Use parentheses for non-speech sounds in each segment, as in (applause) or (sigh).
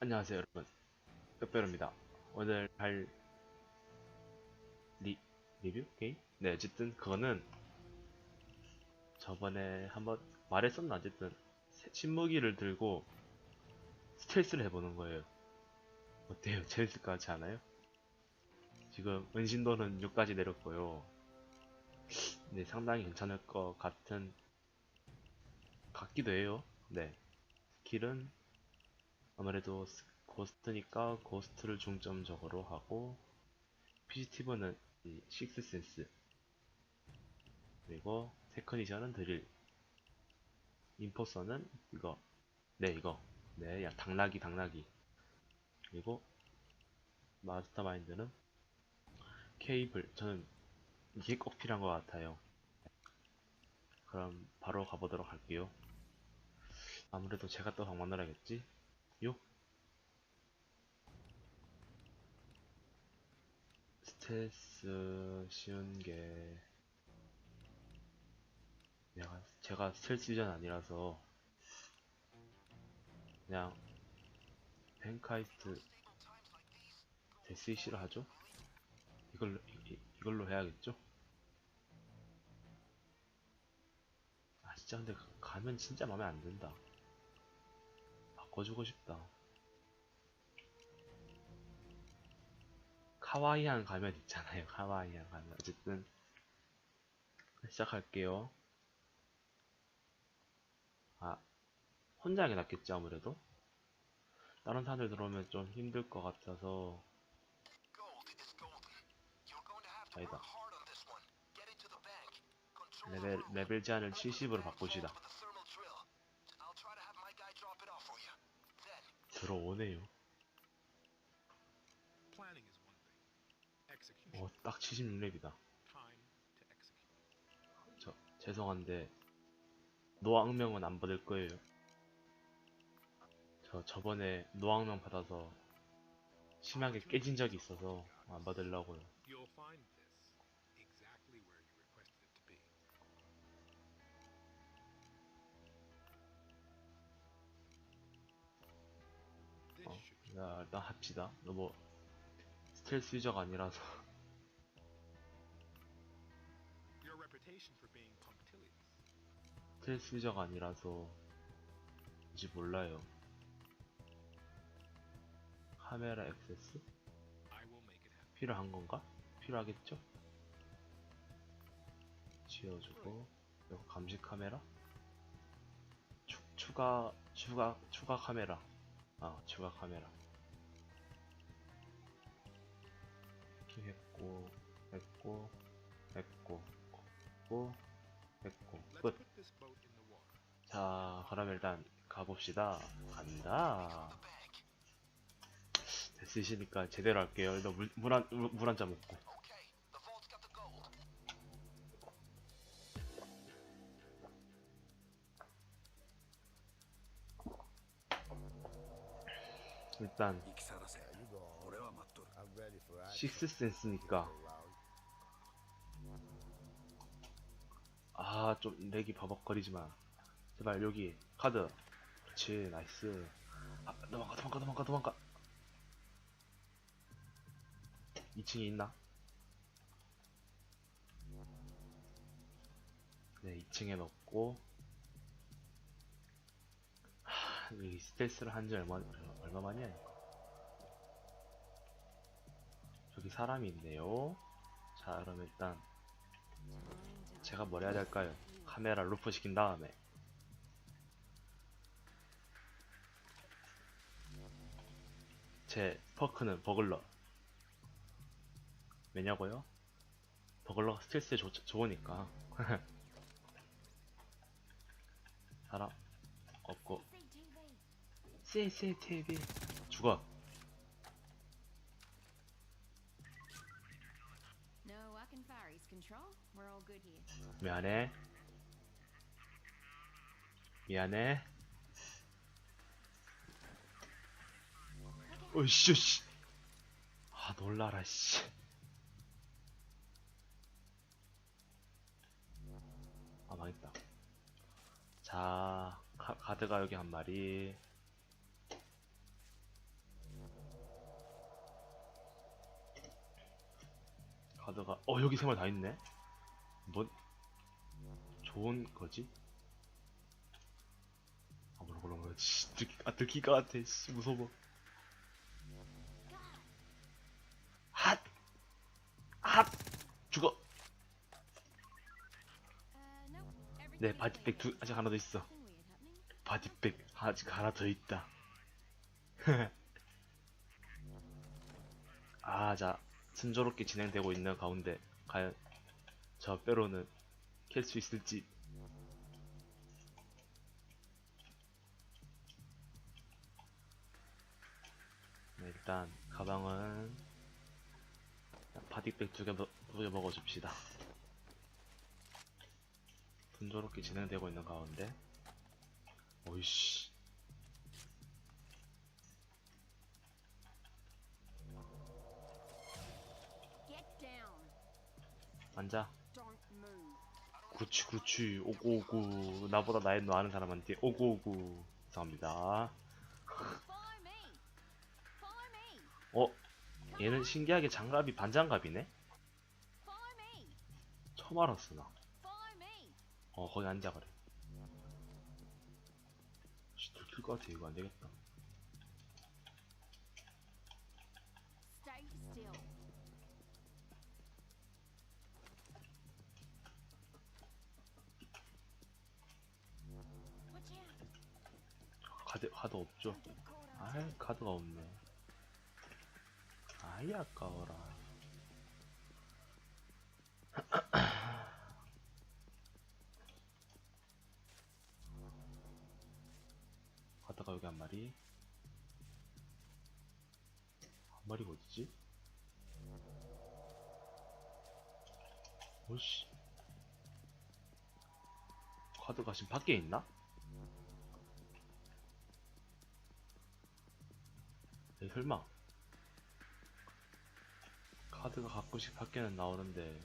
안녕하세요 여러분. 빼빼로입니다. 오늘 할 리, 리뷰? 게임? 네 어쨌든 그거는 저번에 한번 말했었나? 어쨌든 새- 신무기를 들고 스텔스를 해보는 거예요. 어때요? (laughs) 재밌을 것 같지 않아요? 지금 은신도는 6까지 내렸고요. 네 상당히 괜찮을 것 같은 같기도 해요. 네. 스킬은 아무래도 스- 고스트니까 고스트를 중점적으로 하고 피지티브는 이 식스센스 그리고 테크니션은 드릴. 인포서는 이거. 네 이거. 네 야, 당나귀 당나귀. 그리고 마스터마인드는 케이블 저는 이게 꼭 필요한 것 같아요. 그럼 바로 가보도록 할게요. 아무래도 제가 또 방문을 요 스텔스 쉬운 게 내가 제가 스텔스 유저는 아니라서 그냥 벤카이스트 데스이시를 하죠? 이걸로 이, 이- 이걸로 해야겠죠? 아 진짜 근데 그- 가면 진짜 마음에 안 든다. 바꿔주고 싶다. 카와이한 가면 있잖아요. 카와이한 가면. 어쨌든 시작할게요. 아 혼자 하는 게 낫겠지 아무래도. 다른 사람들 들어오면 좀 힘들 것 같아서 아니다. 레벨 레벨 제한을 70으로 바꾸시다. 들어오네요. 어, 딱 76렙이다. Time to execute. 저 죄송한데 노악명은 안 받을 거예요. 저 저번에 노악명 받아서 심하게 깨진 적이 있어서 안 받으려고요. 야, 일단 합시다. 너뭐 스텔스 유저가 아니라서. 스텔스 유저가 아니라서 이제 몰라요. 카메라 액세스. 필요한 건가? 필요하겠죠? 지워주고 이거 감시 카메라 추, 추가 추가 추가 카메라 아 추가 카메라 했고 했고 했고 했고 했고 끝. 자, 그럼 일단 가봅시다. 간다. 됐으시니까 제대로 할게요. 일단 물, 물 한, 물 한 잔 먹고. 일단, 식스센스니까. 아, 좀 렉이 버벅거리지 마. 제발 여기 카드. 그렇지, 나이스. 아, 도망가, 도망가, 도망가, 도망가. 2층에 있나? 네, 2층에 넣고. 하, 이 스텔스를 한 지 얼마, 얼마 만이야? 저기 사람이 있네요. 자, 그럼 일단 제가 뭘 해야 될까요? 카메라 루프 시킨 다음에. 제 퍼크는 버글러. 왜냐고요? 버글러가 스텔스에 좋, 좋으니까. (laughs) 사람 없고. CCTV 죽어 미안해. 미안해. 어이씨, 씨. 아, 놀라라, 씨. 아, 망했다. 자, 카, 가드가 여기 한 마리. 가드가, 어, 여기 세 마리 다 있네? 뭐 좋은 거지? 아 뭐라 뭐라 씨, 들키, 아 들킬 것 같아 씨 무서워 핫! 핫! 죽어 네 바디백. 두 아직 하나 더 있어. 바디백 아직 하나 더 있다 (laughs) 아, 자, 순조롭게 진행되고 있는 가운데, 과연 저 빼로는 캘 수 있을지. 네, 일단, 가방은, 바디백 두 개, 두개 먹어줍시다. 순조롭게 진행되고 있는 가운데, 오이씨. 앉아. 그렇지 그렇지 오구오구 나보다 나이 너 아는 사람한테 오구오구 me. 어? 얘는 신기하게 장갑이 반장갑이네? 처음 알았어 나 Follow me. 어 거기 앉아 그래 씨 들킬 것 같아 이거 안되겠다 카드 없죠? 아이 카드가 없네 아이 아까워라 (clears throat) 가다가 여기 한 마리 한 마리가 어디지? 오씨 카드가 지금 밖에 있나? 설마 카드가 가끔씩 밖에는 나오는데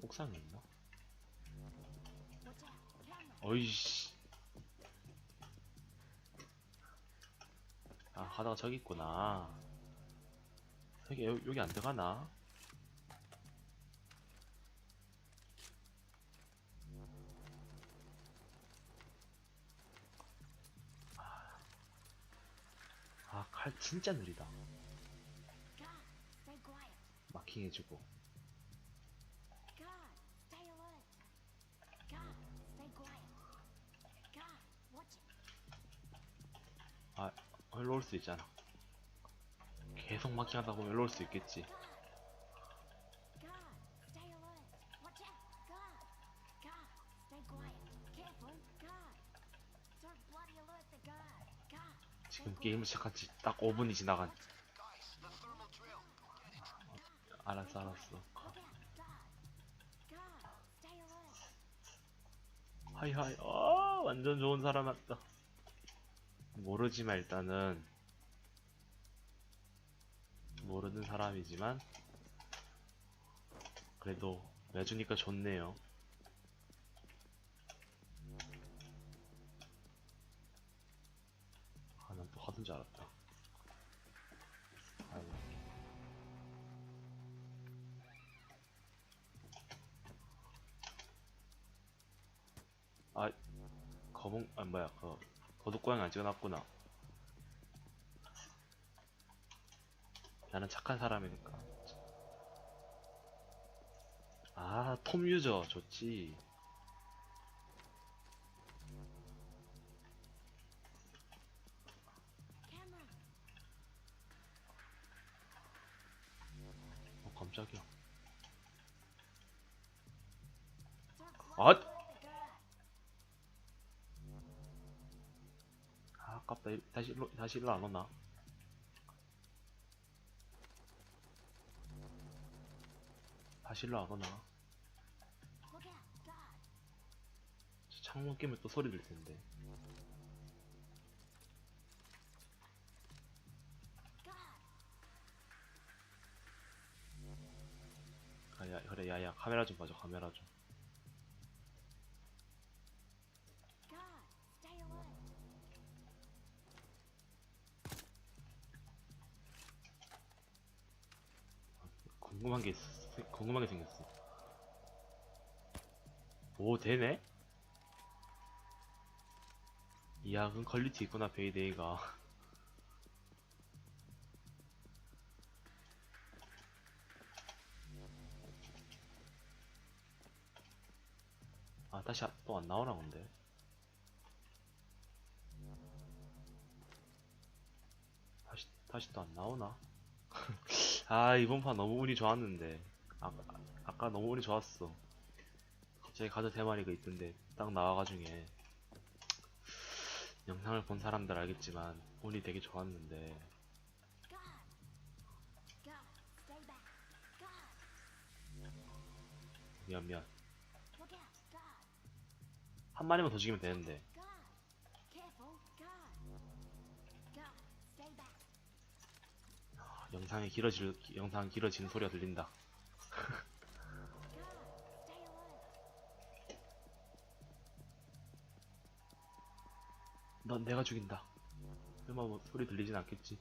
옥상에 있나? 어이씨 아 하다가 저기 있구나 여기 여- 여기 안 들어가나? 진짜 느리다. 마킹해주고. 아 일로 올 수 있잖아 계속 마킹하다 보면 일로 올 수 있겠지 게임을 시작한 지 딱 5분이 지나간. 알았어 알았어. alert. 하이 하이. 아 완전 좋은 사람 왔다. 모르지만 일단은 모르는 사람이지만 그래도 내주니까 좋네요 줄 알았다. 아이고. 아 거봉 아 뭐야 그 도둑고양이 안 찍어놨구나. 나는 착한 사람이니까. 아 톰 유저 좋지 깜짝이야 아! 아 아깝다. 이- 다시 일로 다시 일로 안 오나? 다시 일로 안 오나? 창문 깨면 또 소리 들 텐데 야, 그래 야야 카메라 좀 봐줘 카메라 좀. 궁금한 게 있, 궁금한 게 생겼어. 오 되네? 이야 그 퀄리티 있구나 베이데이가. (laughs) 아 다시 또 안 나오나 본데. 다시 다시 또 안 나오나? (laughs) 아 이번 판 너무 운이 좋았는데 아, 아, 아까 너무 운이 좋았어 갑자기 가드 세 마리가 있던데 딱 나와가지고 영상을 본 사람들 알겠지만 운이 되게 좋았는데 미안 미안 한 마리만 더 죽이면 되는데. 아, 영상이 길어질 영상 길어지는 소리가 들린다. (laughs) 넌 내가 죽인다 설마 뭐 소리 들리진 않겠지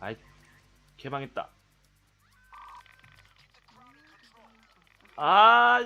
아이 개망했다 아